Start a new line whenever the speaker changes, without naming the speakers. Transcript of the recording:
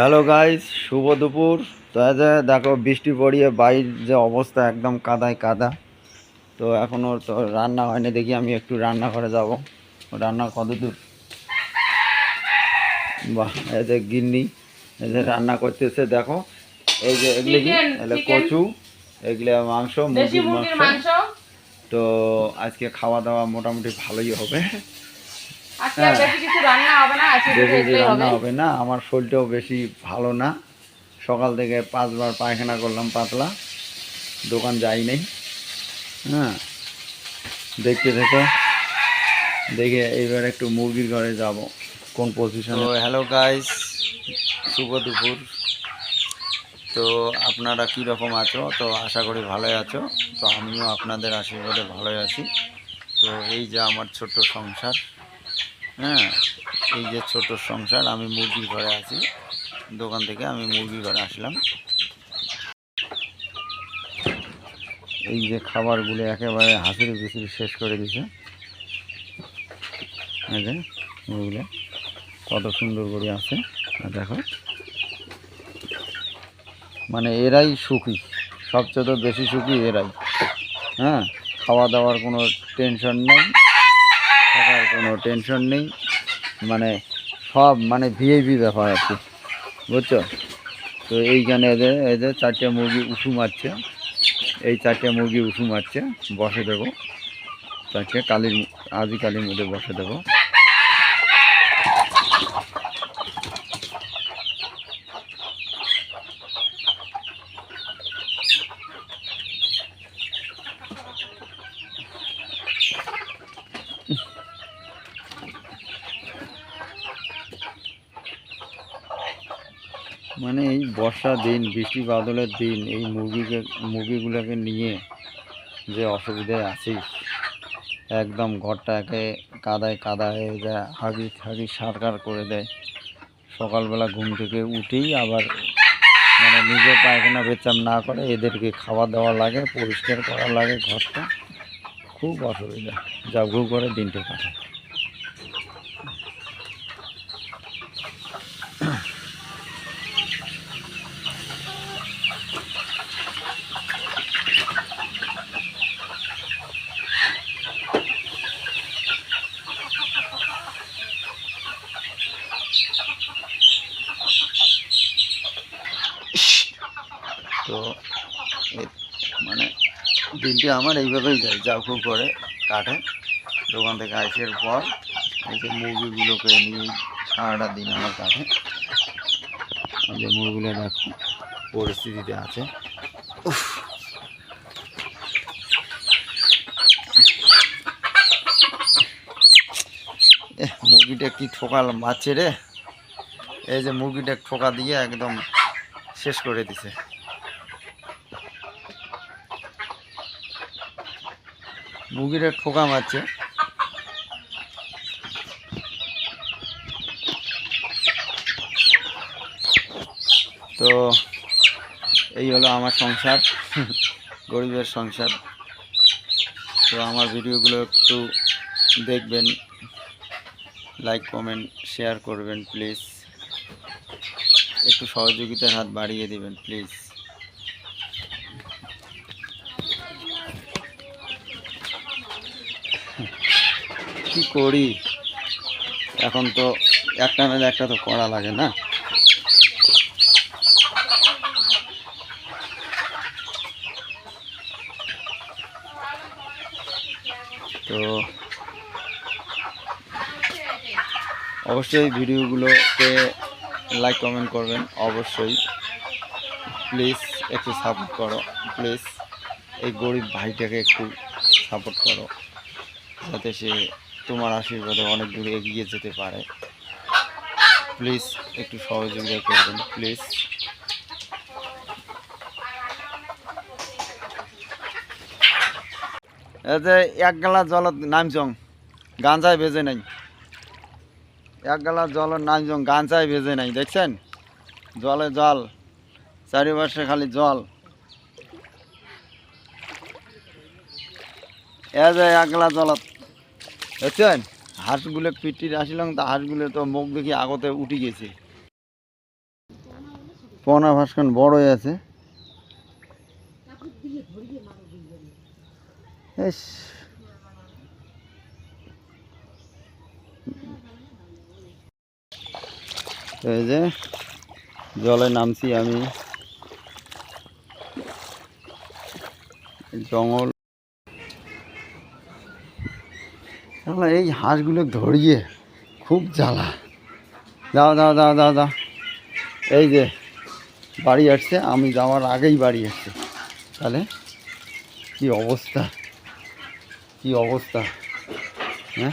Hello guys শুভ দুপুর। তো এই দেখো বৃষ্টি পড়িয়ে বাইর যে অবস্থা একদম কাদায় কাদা। তো এখনও তো রান্না হয়নি দেখি আমি একটু রান্না করে যাব। রান্না কত দূর বাহ এই যে গিন্নি এই যে রান্না করতেছে দেখো। এই যে এগুলো কি? এগুলো কচু এগুলো মাংস মুরগির মাংস। তো আজকে খাওয়া দাওয়া মোটামুটি ভালোই হবে।
বেশি রান্না না হবে।
না আমার শরীরটাও বেশি ভালো না। সকাল থেকে পাঁচবার পায়খানা করলাম পাতলা দোকান যাই নাই। হ্যাঁ দেখতে দেখো দেখে এইবার একটু মুরগির ঘরে যাব কোন পজিশনে হ্যালো গাইস শুভ দুপুর। তো আপনারা কী রকম আছো? তো আশা করি ভালোই আছো। তো আমিও আপনাদের আশীর্বাদে ভালোই আছি। তো এই যে আমার ছোট্ট সংসার হ্যাঁ এই যে ছোট সংসার, আমি মুরগির ঘরে আছি। দোকান থেকে আমি মুরগির ঘরে আসলাম। এই যে খাবারগুলো একেবারে হাসির বিসির শেষ করে দিছে। এই যে মুরগিগুলো কত সুন্দর করে আছে। দেখো। মানে এরাই সুখী। সবচেয়ে তো বেশি সুখী এরাই। হ্যাঁ খাওয়া দাওয়ার কোনো টেনশন নেই। টেনশন নেই। মানে সব মানে ভিআইপি ব্যাপার আছে বুঝছ? তো এইখানে এদের এদের চারটে মুরগি উঁচু মারছে। এই চারটে মুরগি উঁচু মারছে, বসে দেবো। চারটে কালির আদি মধ্যে বসে দেবো। মানে এই বর্ষা দিন, বৃষ্টি বাদলের দিন, এই মুরগিকে, মুরগিগুলোকে নিয়ে যে অসুবিধায় আছিস, একদম ঘরটাকে কাদায় কাদা হয়ে যায়, হাগি হাগি সারকার করে দেয়। সকালবেলা ঘুম থেকে উঠেই আবার মানে নিজে পায়খানা পেচাম না করে এদেরকে খাওয়া দাওয়া লাগে, পরিষ্কার করা লাগে ঘরটা। খুব অসুবিধা। যা ঘু করে দিনটা কাটায় তো এ- মানে দিনটি আমার এইভাবেই যায়, যা খুব করে কাটে। দোকান থেকে আসার পর এই যে মুরগিগুলোকে নিয়ে সারাটা দিন আমার কাটে। যে মুরগিগুলো দেখো, পরিস্থিতিতে আছে। মুরগিটা কি ঠোকা মারছে রে? এই যে মুরগিটা ঠোকা দিয়ে একদম শেষ করে দিছে। মুরগিটা ঠোকা মারছে। তো এই হলো আমার সংসার, গরিবের সংসার। তো আমার ভিডিওগুলো একটু দেখবেন লাইক কমেন্ট শেয়ার করবেন প্লিজ একটু সহযোগিতার হাত বাড়িয়ে দিবেন প্লিজ কি করি? এখন তো একটা না একটা তো করা লাগে না। তো অবশ্যই ভিডিওগুলোতে লাইক কমেন্ট করবেন, অবশ্যই। প্লিজ একটু সাপোর্ট করো প্লিজ এই গরিব ভাইটাকে একটু সাপোর্ট করো, যাতে সে তোমার আশীর্বাদে অনেক দূরে এগিয়ে যেতে পারে। প্লিজ, একটু সহযোগিতা করবেন, প্লিজ। যে এক গালা জলত নামচং গাঞ্জায় ভেজে নাই। এক গালা জলের নামচং গাঞ্জায় ভেজে নাই, দেখছেন? জলে জল, চারিপাশে খালি জল। এ যে এক গালা জলত দেখছেন? হাঁসগুলো পিটির আসিলাম, তা হাঁসগুলো তো মুখ দেখি আগতে উঠি গেছে। কনা ভাস্কন বড়ই আছে। ইস। এই যে, জলে নামছি আমি। জঙ্গল তাহলে এই হাঁসগুলো ধরিয়ে খুব জ্বালা। দাও দাও দাও দাও দাও। এই যে বাড়ি আসছে, আমি যাওয়ার আগেই বাড়ি আসছে। তাহলে কি অবস্থা? কি অবস্থা? হ্যাঁ?